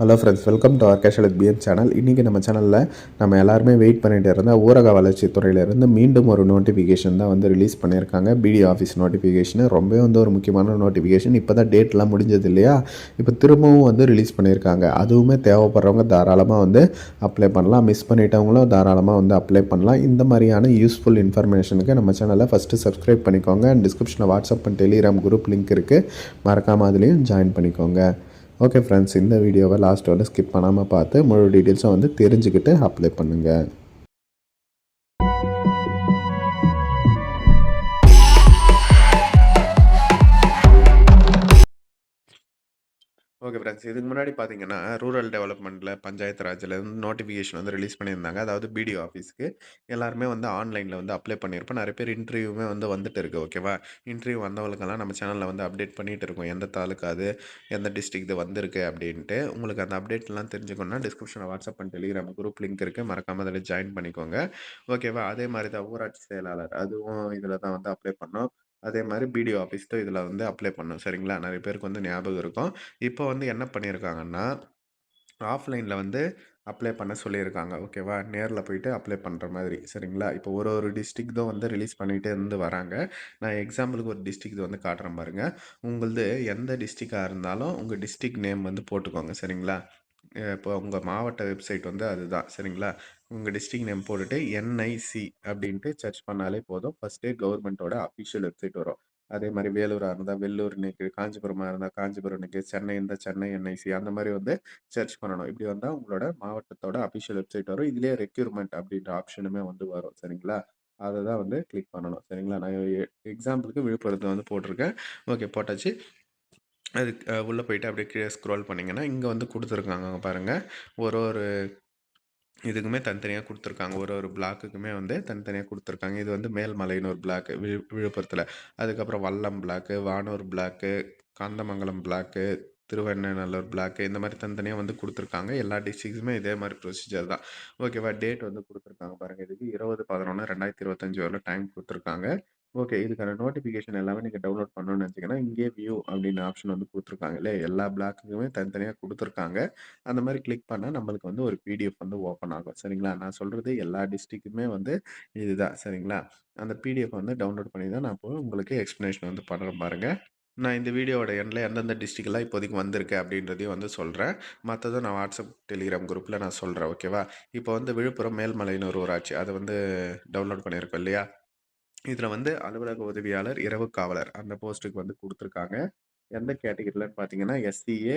Hello friends welcome to our casual PM channel இன்றைக்கி நம்ம சேனலில் நம்ம எல்லாருமே வெயிட் பண்ணிட்டு இருந்த ஊரக வளர்ச்சித்துறையிலேருந்து மீண்டும் ஒரு நோட்டிஃபிகேஷன் தான் வந்து ரிலீஸ் பண்ணியிருக்காங்க. பிடி ஆஃபீஸ் நோட்டிஃபிகேஷன் ரொம்பவே வந்து ஒரு முக்கியமான நோட்டிஃபிகேஷன் இப்போ தான் டேட்லாம் முடிஞ்சது இல்லையா? இப்போ திரும்பவும் வந்து ரிலீஸ் பண்ணியிருக்காங்க. அதுவுமே தேவைப்படுறவங்க தாராளமாக வந்து அப்ளை பண்ணலாம். மிஸ் பண்ணிட்டவங்களும் தாராளமாக வந்து அப்ளை பண்ணலாம். இந்த மாதிரியான யூஸ்ஃபுல் இன்ஃபர்மேஷனுக்கு நம்ம சேனலை ஃபஸ்ட்டு சப்ஸ்கிரைப் பண்ணிக்கோங்க. அண்ட் டிஸ்கிரிப்ஷனில் WhatsApp and Telegram group link இருக்குது மறக்காமல் அதுலேயும் ஜாயின் பண்ணிக்கோங்க. ஓகே ஃப்ரெண்ட்ஸ் இந்த வீடியோவை லாஸ்ட் ஸ்கிப் பண்ணாமல் பார்த்து முழு டீட்டெயில்ஸும் வந்து தெரிஞ்சுக்கிட்டு அப்ளை பண்ணுங்கள் ஓகே ஃப்ரெண்ட்ஸ் இதுக்கு முன்னாடி பார்த்தீங்கன்னா ரூரல் டெவலப்மெண்ட்டில் பஞ்சாயத்து ராஜில் வந்து நோட்டிஃபிகேஷன் வந்து ரிலீஸ் பண்ணியிருந்தாங்க. அதாவது பிடிஓ ஆஃபீஸ்க்கு எல்லாருமே வந்து ஆன்லைனில் வந்து அப்ளை பண்ணியிருப்போம். நிறைய பேர் இன்டர்வியூமே வந்து வந்துட்டு இருக்கு ஓகேவா இன்டர்வியூ வந்தவங்களுக்கெல்லாம் நம்ம சேனலில் வந்து அப்டேட் பண்ணிகிட்டு இருக்கோம். எந்த தாலுக்கு அது எந்த டிஸ்ட்ரிக் இது வந்திருக்கு அப்படின்ட்டு. உங்களுக்கு அந்த அப்டேட்லாம் தெரிஞ்சுக்கணும்னா டிஸ்கிரிப்ஷனில் WhatsApp and Telegram group link இருக்குது மறக்காமல் அதில் ஜாயின் பண்ணிக்கோங்க. ஓகேவா அதே மாதிரி தான் ஊராட்சி செயலாளர் அதுவும் இதில் தான் வந்து அப்ளை பண்ணோம். அதே மாதிரி பிடிஓ ஆஃபீஸ்க்கும் இதில் வந்து அப்ளை பண்ணும். சரிங்களா? நிறைய பேருக்கு வந்து ஞாபகம் இருக்கும். இப்போ வந்து என்ன பண்ணியிருக்காங்கன்னா ஆஃப்லைனில் வந்து அப்ளை பண்ண சொல்லியிருக்காங்க. ஓகேவா நேரில் போயிட்டு அப்ளை பண்ணுற மாதிரி. சரிங்களா? இப்போ ஒரு ஒரு டிஸ்ட்ரிக் தான் வந்து ரிலீஸ் பண்ணிகிட்டே இருந்து வராங்க. நான் எக்ஸாம்பிளுக்கு ஒரு டிஸ்ட்ரிக் வந்து காட்டுறேன் பாருங்கள் உங்களது எந்த டிஸ்ட்ரிக்டாக இருந்தாலும் உங்கள் டிஸ்ட்ரிக் நேம் வந்து போட்டுக்கோங்க. சரிங்களா? இப்போ உங்கள் மாவட்ட வெப்சைட் வந்து அதுதான். சரிங்களா? உங்கள் டிஸ்ட்ரிக் நேம் போட்டுட்டு என்ஐசி அப்படின்ட்டு சர்ச் பண்ணாலே போதும். ஃபஸ்ட்டு கவர்மெண்ட்டோட அஃபிஷியல் வெப்சைட் வரும். அதே மாதிரி வேலூராக இருந்தால் வெள்ளூர் இன்னைக்கு காஞ்சிபுரமாக இருந்தால் காஞ்சிபுரம் இன்னைக்கு சென்னை இருந்தால் சென்னை என்ஐசி அந்த மாதிரி வந்து சர்ச் பண்ணணும். இப்படி வந்தால் உங்களோட மாவட்டத்தோட அஃபிஷியல் வெப்சைட் வரும். இதுலேயே ரெக்யூர்மெண்ட் அப்படின்ற ஆப்ஷனுமே வந்து வரும். சரிங்களா? அதை தான் வந்து கிளிக் பண்ணணும். சரிங்களா? நான் எக்ஸாம்பிளுக்கு விழுப்புரத்தில் வந்து போட்டிருக்கேன். ஓகே போட்டாச்சு. அதுக்கு உள்ளே போயிட்டு அப்படியே கீழே ஸ்க்ரோல் பண்ணிங்கன்னா இங்கே வந்து கொடுத்துருக்காங்க பாருங்கள் ஒரு ஒரு இதுக்குமே தனித்தனியாக கொடுத்துருக்காங்க. ஒரு ஒரு பிளாக்குக்குமே வந்து தனித்தனியாக கொடுத்துருக்காங்க. இது வந்து மேல்மலைன்னு ஒரு பிளாக்கு விழு விழுப்புரத்தில். அதுக்கப்புறம் Vallam block Vanur block Kandamangalam block Thiruvannanallur block இந்த மாதிரி தனித்தனியாக வந்து கொடுத்துருக்காங்க. எல்லா டிஸ்ட்ரிக்ஸுமே இதே மாதிரி ப்ரொசீஜர் தான். ஓகேவா டேட் வந்து கொடுத்துருக்காங்க பாருங்கள் இதுக்கு இருபது பதினொன்று ரெண்டாயிரத்தி இருபத்தஞ்சி வரல டைம் கொடுத்துருக்காங்க. ஓகே. இதுக்கான நோட்டிஃபிகேஷன் எல்லாமே நீங்கள் டவுன்லோட் பண்ணணும்னு நினச்சிங்கன்னா இங்கே வியூ அப்படின்னு ஆப்ஷன் வந்து கொடுத்துருக்காங்க இல்லை எல்லா பிளாக்குக்குமே தனித்தனியாக கொடுத்துருக்காங்க. அந்த மாதிரி கிளிக் பண்ணால் நம்மளுக்கு வந்து ஒரு பிடிஎஃப் வந்து ஓப்பன் ஆகும். சரிங்களா? நான் சொல்கிறது எல்லா டிஸ்ட்ரிக்குமே வந்து இதுதான். சரிங்களா? அந்த பிடிஎஃப் வந்து டவுன்லோட் பண்ணி தான் நான் இப்போ உங்களுக்கு எக்ஸ்ப்ளனேஷன் வந்து பண்ணுறேன் பாருங்கள் நான் இந்த வீடியோவோட எண்டில் எந்தெந்த டிஸ்ட்ரிக்ட்லாம் இப்போதைக்கு வந்திருக்கு அப்படின்றதையும் வந்து சொல்கிறேன் மற்றதும் நான் வாட்ஸ்அப் டெலிகிராம் குரூப்பில் நான் சொல்கிறேன் ஓகேவா? இப்போ வந்து விழுப்புரம் மேல்மலைன்னு ஒரு ஊராட்சி. அதை வந்து டவுன்லோட் பண்ணியிருக்கோம் இல்லையா? இதில் வந்து அலுவலக உதவியாளர் இரவு காவலர் அந்த போஸ்ட்டுக்கு வந்து கொடுத்துருக்காங்க. எந்த கேட்டகிரிலன்னு பார்த்தீங்கன்னா எஸ்சிஏ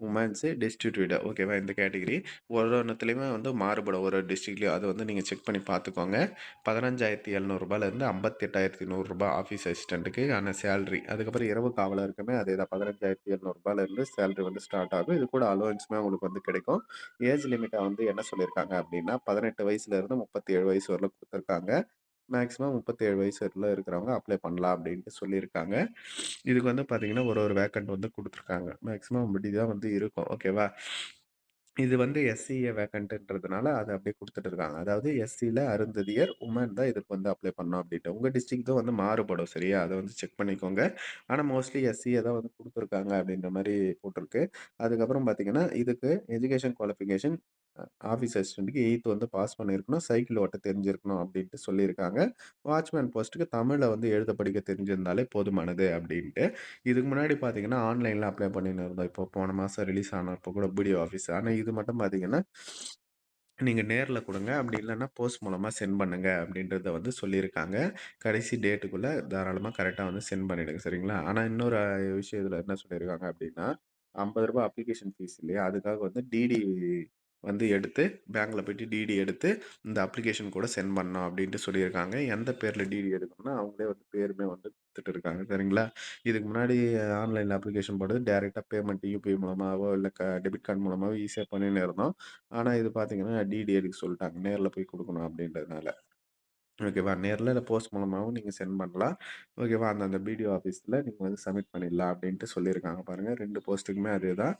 உமன்ஸு டிஸ்ட்ரிபியூட்டர் ஓகேவா இந்த கேட்டகிரி ஒரு ஒன்றுத்துலேயுமே வந்து மாறுபடும். ஒரு டிஸ்ட்ரிக்ட்லேயும் அது வந்து நீங்கள் செக் பண்ணி பார்த்துக்கோங்க பதினஞ்சாயிரத்தி எழுநூறுபாலேருந்து ஐம்பத்தெட்டாயிரத்தி நூறுரூபா ஆஃபீஸ் அசிஸ்டண்ட்டுக்கு ஆன சேலரி அதுக்கப்புறம் இரவு காவலருக்குமே அதே தான். பதினஞ்சாயிரத்தி எழுநூறுபாலேருந்து சேலரி வந்து ஸ்டார்ட் ஆகும். இது கூட அலோவன்ஸுமே உங்களுக்கு வந்து கிடைக்கும். ஏஜ் லிமிட்டை வந்து என்ன சொல்லியிருக்காங்க அப்படின்னா பதினெட்டு வயசுலேருந்து முப்பத்தி ஏழு வயசு வரல கொடுத்துருக்காங்க. மேக்ஸிமம் முப்பத்தேழு வயசு இருக்கிறவங்க அப்ளை பண்ணலாம் அப்படின்ட்டு சொல்லியிருக்காங்க. இதுக்கு வந்து பார்த்தீங்கன்னா ஒரு ஒரு வேக்கண்ட் வந்து கொடுத்துருக்காங்க. மேக்ஸிமம் இப்படி தான் வந்து இருக்கும். ஓகேவா இது வந்து எஸ்சிஏ வேக்கண்ட்டுன்றதுனால அதை அப்படியே கொடுத்துட்டு இருக்காங்க. அதாவது எஸ்சியில் அருந்ததியர் உமன் தான் இதுக்கு வந்து அப்ளை பண்ணோம் அப்படின்ட்டு உங்கள் டிஸ்ட்ரிக் தான் வந்து மாறுபடும் சரியா? அதை வந்து செக் பண்ணிக்கோங்க. ஆனால் மோஸ்ட்லி எஸ்சியை தான் வந்து கொடுத்துருக்காங்க அப்படின்ற மாதிரி போட்டிருக்கு. அதுக்கப்புறம் பார்த்தீங்கன்னா இதுக்கு எஜுகேஷன் குவாலிஃபிகேஷன் ஆஃபீஸ் அசிஸ்டண்ட்டுக்கு எயித்து வந்து பாஸ் பண்ணியிருக்கணும் சைக்கிள் ஓட்ட தெரிஞ்சிருக்கணும் அப்படின்ட்டு சொல்லியிருக்காங்க. வாட்ச்மேன் போஸ்ட்டுக்கு தமிழில் வந்து எழுத படிக்க தெரிஞ்சிருந்தாலே போதுமானது அப்படின்ட்டு. இதுக்கு முன்னாடி பார்த்தீங்கன்னா ஆன்லைனில் அப்ளை பண்ணின்னு இருந்தோம். இப்போ போன மாதம் ரிலீஸ் ஆனப்போ கூட பிடிஓ ஆஃபீஸ். ஆனால் இது மட்டும் பார்த்தீங்கன்னா நீங்கள் நேரில் கொடுங்க அப்படி இல்லைன்னா போஸ்ட் மூலமாக சென்ட் பண்ணுங்கள் அப்படின்றத வந்து சொல்லியிருக்காங்க. கடைசி டேட்டுக்குள்ளே தாராளமாக கரெக்டாக வந்து சென்ட் பண்ணிவிடுங்க சரிங்களா? ஆனால் இன்னொரு விஷயம் இதில் என்ன சொல்லியிருக்காங்க அப்படின்னா ஐம்பது ரூபாய் அப்ளிகேஷன் ஃபீஸ் இல்லையா? அதுக்காக வந்து டிடி வந்து எடுத்து பேங்க்கில் போயிட்டு டிடி எடுத்து இந்த அப்ளிகேஷன் கூட சென்ட் பண்ணோம் அப்படின்ட்டு சொல்லியிருக்காங்க. எந்த பேரில் டிடி எடுக்கணும்னா அவங்களே வந்து பேருமே வந்து கொடுத்துட்டு இருக்காங்க. சரிங்களா? இதுக்கு முன்னாடி ஆன்லைனில் அப்ளிகேஷன் போடுறது டேரெக்டாக பேமெண்ட் யூபிஐ மூலமாகவோ இல்லை க டெபிட் கார்டு மூலமாகவோ ஈஸியாக பண்ணின்னு இருந்தோம். ஆனால் இது பார்த்தீங்கன்னா டிடி எடுக்க சொல்லிட்டாங்க. நேரில் போய் கொடுக்கணும் அப்படின்றதுனால. ஓகேவா நேரில் இல்லை போஸ்ட் மூலமாகவும் நீங்கள் சென்ட் பண்ணலாம். ஓகேவா அந்தந்த பிடிஓ ஆஃபீஸில் நீங்கள் வந்து சப்மிட் பண்ணிடலாம் அப்படின்ட்டு சொல்லியிருக்காங்க பாருங்கள் ரெண்டு போஸ்ட்டுக்குமே அதே தான்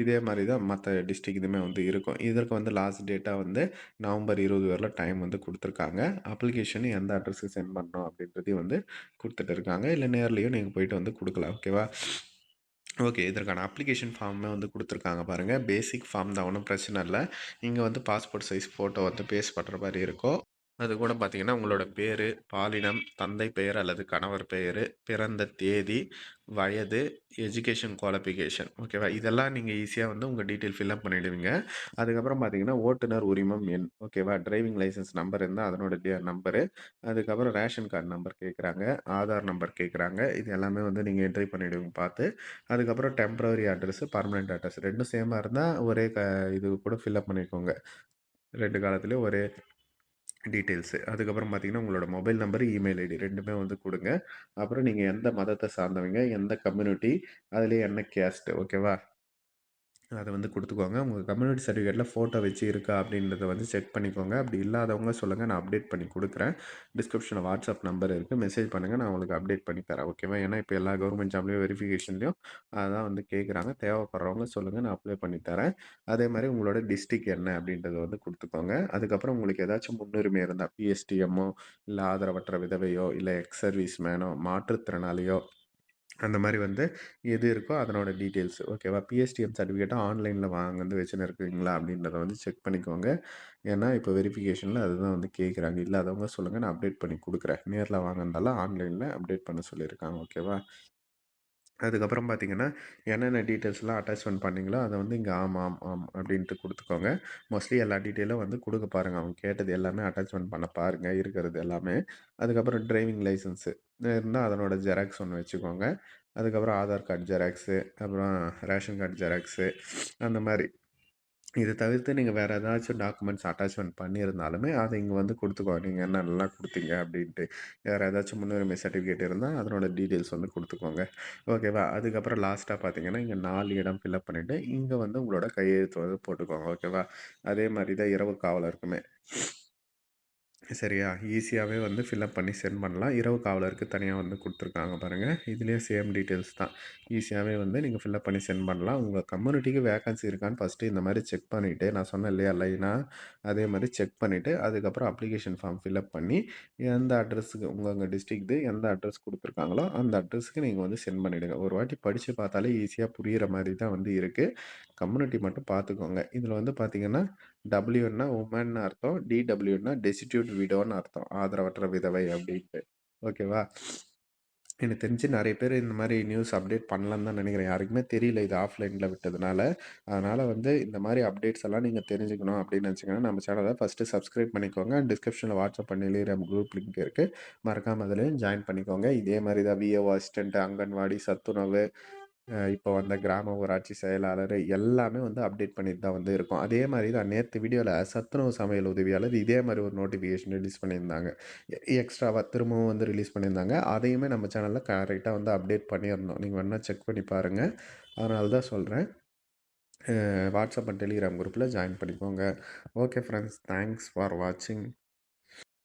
இதே மாதிரி தான் மற்ற டிஸ்ட்ரிக் இதுமே வந்து இருக்கும். இதற்கு வந்து லாஸ்ட் டேட்டாக வந்து நவம்பர் இருபது வரல டைம் வந்து கொடுத்துருக்காங்க. அப்ளிகேஷன் எந்த அட்ரஸுக்கு சென்ட் பண்ணணும் அப்படின்றதையும் வந்து கொடுத்துட்டு இருக்காங்க. இல்லை நேர்லேயும் நீங்கள் போயிட்டு வந்து கொடுக்கலாம். ஓகேவா ஓகே. இதற்கான அப்ளிகேஷன் ஃபார்மே வந்து கொடுத்துருக்காங்க பாருங்கள் பேசிக் ஃபார்ம் தான் ஒன்றும் பிரச்சனை இல்லை. இங்கே வந்து பாஸ்போர்ட் சைஸ் ஃபோட்டோ வந்து பேஸ் பண்ணுற மாதிரி இருக்கும். அது கூட பார்த்தீங்கன்னா, உங்களோட பேர் பாலினம், தந்தை பெயர் அல்லது கணவர் பெயர் பிறந்த தேதி, வயது, எஜுகேஷன் குவாலிஃபிகேஷன் ஓகேவா? இதெல்லாம் நீங்கள் ஈஸியாக வந்து உங்கள் டீட்டெயில் ஃபில்அப் பண்ணிவிடுவீங்க அதுக்கப்புறம் பார்த்தீங்கன்னா, ஓட்டுநர் உரிமம் எண் ஓகேவா? டிரைவிங் லைசென்ஸ் நம்பர் இருந்தால் அதனோட நம்பரு. அதுக்கப்புறம் ரேஷன் கார்டு நம்பர் கேட்குறாங்க. ஆதார் நம்பர் கேட்குறாங்க. இது எல்லாமே வந்து நீங்கள் என்ட்ரி பண்ணிவிடுவீங்க பார்த்து. அதுக்கப்புறம் டெம்ப்ரவரி அட்ரஸ், பர்மனெண்ட் அட்ரஸ் ரெண்டும் சேமா இருந்தால் ஒரே க இது கூட ஃபில்அப் பண்ணிக்கோங்க. ரெண்டு காலத்துலேயும் ஒரே டீட்டெயில்ஸு. அதுக்கப்புறம் பார்த்தீங்கன்னா, உங்களோட மொபைல் நம்பர், இமெயில் ஐடி ரெண்டுமே வந்து கொடுங்க அப்புறம் நீங்கள் எந்த மதத்தை சார்ந்தவங்க, எந்த கம்யூனிட்டி, அதுலயும் என்ன கேஸ்ட்டு ஓகேவா? அதை வந்து கொடுத்துக்கோங்க உங்கள் கம்யூனிட்டி சர்டிஃபிகேட்டில் ஃபோட்டோ வச்சு இருக்கா அப்படின்றத வந்து செக் பண்ணிக்கோங்க. அப்படி இல்லாதவங்க சொல்லுங்கள் நான் அப்டேட் பண்ணி கொடுக்குறேன் டிஸ்கிரிப்ஷனில் வாட்ஸ்அப் நம்பர் இருக்குது மெசேஜ் பண்ணுங்கள் நான் உங்களுக்கு அப்டேட் பண்ணி தரேன். ஓகேவா? ஏன்னா, இப்போ எல்லா கவர்மெண்ட் ஜாப்லேயும் வெரிஃபிகேஷன்லையும் அதான் வந்து கேட்குறாங்க. தேவைப்படுறவங்க சொல்லுங்கள் நான் அப்ளை பண்ணி தரேன். அதே மாதிரி உங்களோட டிஸ்ட்ரிக் என்ன அப்படின்றத வந்து கொடுத்துக்கோங்க அதுக்கப்புறம் உங்களுக்கு ஏதாச்சும் முன்னுரிமை இருந்தால் பிஎஸ்டிஎம்மோ, இல்லை ஆதரவற்ற விதவையோ, இல்லை எக்ஸ் சர்வீஸ் மேனோ, மாற்றுத்திறனாளியோ அந்த மாதிரி வந்து எது இருக்கோ அதனோட டீட்டெயில்ஸ் ஓகேவா? பிஎஸ்டிஎம் சர்டிஃபிகேட்டை ஆன்லைனில் வாங்க வந்து வச்சுன்னு இருக்கீங்களா? அப்படின்றத வந்து செக் பண்ணிக்கோங்க. ஏன்னா, இப்போ வெரிஃபிகேஷனில் அதுதான் வந்து கேட்குறாங்க. இல்லாதவங்க சொல்லுங்கள் நான் அப்டேட் பண்ணி கொடுக்குறேன் நேரில் வாங்கறதால ஆன்லைனில் அப்டேட் பண்ண சொல்லியிருக்காங்க. ஓகேவா? அதுக்கப்புறம் பார்த்தீங்கன்னா, என்னென்ன டீட்டெயில்ஸ்லாம் அட்டாச்மெண்ட் பண்ணீங்களோ, அதை வந்து இங்கே ஆமாம், ஆம் ஆம் அப்படின்ட்டு கொடுத்துக்கோங்க மோஸ்ட்லி எல்லா டீட்டெயிலும் வந்து கொடுக்க பாருங்கள் அவங்க கேட்டது எல்லாமே அட்டாச்மெண்ட் பண்ண பாருங்கள் இருக்கிறது எல்லாமே. அதுக்கப்புறம் டிரைவிங் லைசன்ஸு இருந்தால் அதனோட ஜெராக்ஸ் ஒன்று வச்சுக்கோங்க. அதுக்கப்புறம் ஆதார் கார்டு ஜெராக்ஸு, அப்புறம் ரேஷன் கார்டு ஜெராக்ஸு அந்த மாதிரி இதை தவிர்த்து நீங்கள் வேறு ஏதாச்சும் டாக்குமெண்ட்ஸ் அட்டாச்மெண்ட் பண்ணியிருந்தாலுமே, அதை இங்கே வந்து கொடுத்துக்கோ நீங்கள் என்ன நல்லா கொடுத்தீங்க அப்படின்ட்டு. வேறு ஏதாச்சும் முன்னுரிமை சர்டிஃபிகேட் இருந்தால் அதனோட டீட்டெயில்ஸ் வந்து கொடுத்துக்கோங்க ஓகேவா? அதுக்கப்புறம் லாஸ்ட்டாக பார்த்தீங்கன்னா, இங்கே நாலு இடம் ஃபில்அப் பண்ணிவிட்டு இங்கே வந்து உங்களோட கையெழுத்து வந்து போட்டுக்கோங்க. ஓகேவா? அதே மாதிரி தான் இரவு காவலருக்குமே. சரியா? ஈஸியாகவே வந்து ஃபில்லப் பண்ணி சென்ட் பண்ணலாம். இரவு காவலருக்கு தனியாக வந்து கொடுத்துருக்காங்க பாருங்கள் இதுலேயும் சேம் டீட்டெயில்ஸ் தான். ஈஸியாகவே வந்து நீங்கள் ஃபில்லப் பண்ணி சென்ட் பண்ணலாம். உங்கள் கம்யூனிட்டிக்கு வேகன்சி இருக்கான்னு ஃபஸ்ட்டு இந்த மாதிரி செக் பண்ணிவிட்டு நான் சொன்னேன் இல்லையா லைனா, அதே மாதிரி செக் பண்ணிவிட்டு அதுக்கப்புறம் அப்ளிகேஷன் ஃபார்ம் ஃபில் அப் பண்ணி, எந்த அட்ரஸுக்கு உங்கள் உங்கள் டிஸ்ட்ரிக்ட்டு எந்த அட்ரஸ் கொடுத்துருக்காங்களோ அந்த அட்ரஸுக்கு நீங்கள் வந்து சென்ட் பண்ணிவிடுங்க ஒரு வாட்டி படித்து பார்த்தாலே ஈஸியாக புரிகிற மாதிரி தான் வந்து இருக்குது கம்யூனிட்டி மட்டும் பார்த்துக்கோங்க. இதில் வந்து பார்த்தீங்கன்னா, டபிள்யூன்னா உமன் அர்த்தம். டிடபிள்யூன்னா டெசிட்யூட் விடோன்னு அர்த்தம். ஆதரவற்ற விதவை அப்படின்ட்டு. ஓகேவா? எனக்கு தெரிஞ்சு நிறைய பேர் இந்த மாதிரி நியூஸ் அப்டேட் பண்ணலான்னு தான் நினைக்கிறேன் யாருக்குமே தெரியல இது ஆஃப்லைனில் விட்டதுனால. அதனால் வந்து இந்த மாதிரி அப்டேட்ஸ் எல்லாம் நீங்கள் தெரிஞ்சுக்கணும் அப்படின்னு நினச்சிங்கன்னா நம்ம சேனலை ஃபஸ்ட்டு சப்ஸ்கிரைப் பண்ணிக்கோங்க. டிஸ்கிரிப்ஷன்ல வாட்ஸ்அப் பண்ணிலேயே நம்ம குரூப் லிங்க் இருக்குது மறக்காமல் அதுலேயும் ஜாயின் பண்ணிக்கோங்க. இதே மாதிரி தான் விஏஓ அசிஸ்டன்ட், அங்கன்வாடி, சத்துணவு, இப்போ வந்த கிராம ஊராட்சி செயலாளர் எல்லாமே வந்து அப்டேட் பண்ணிட்டு தான் வந்து இருக்கும் அதே மாதிரி தான் நேற்று வீடியோவில் சத்துணவு சமையல் உதவியாளர் இதே மாதிரி ஒரு நோட்டிஃபிகேஷன் ரிலீஸ் பண்ணியிருந்தாங்க. எ திரும்பவும் வந்து ரிலீஸ் பண்ணியிருந்தாங்க. அதையுமே நம்ம சேனலில் கரெக்டாக வந்து அப்டேட் பண்ணியிருந்தோம். நீங்கள் வேணால் செக் பண்ணி பாருங்கள் அதனால தான் சொல்கிறேன் வாட்ஸ்அப் அண்ட் டெலிகிராம் குரூப்பில் ஜாயின் பண்ணிக்கோங்க. ஓகே ஃப்ரெண்ட்ஸ் தேங்க்ஸ் ஃபார் வாட்சிங்.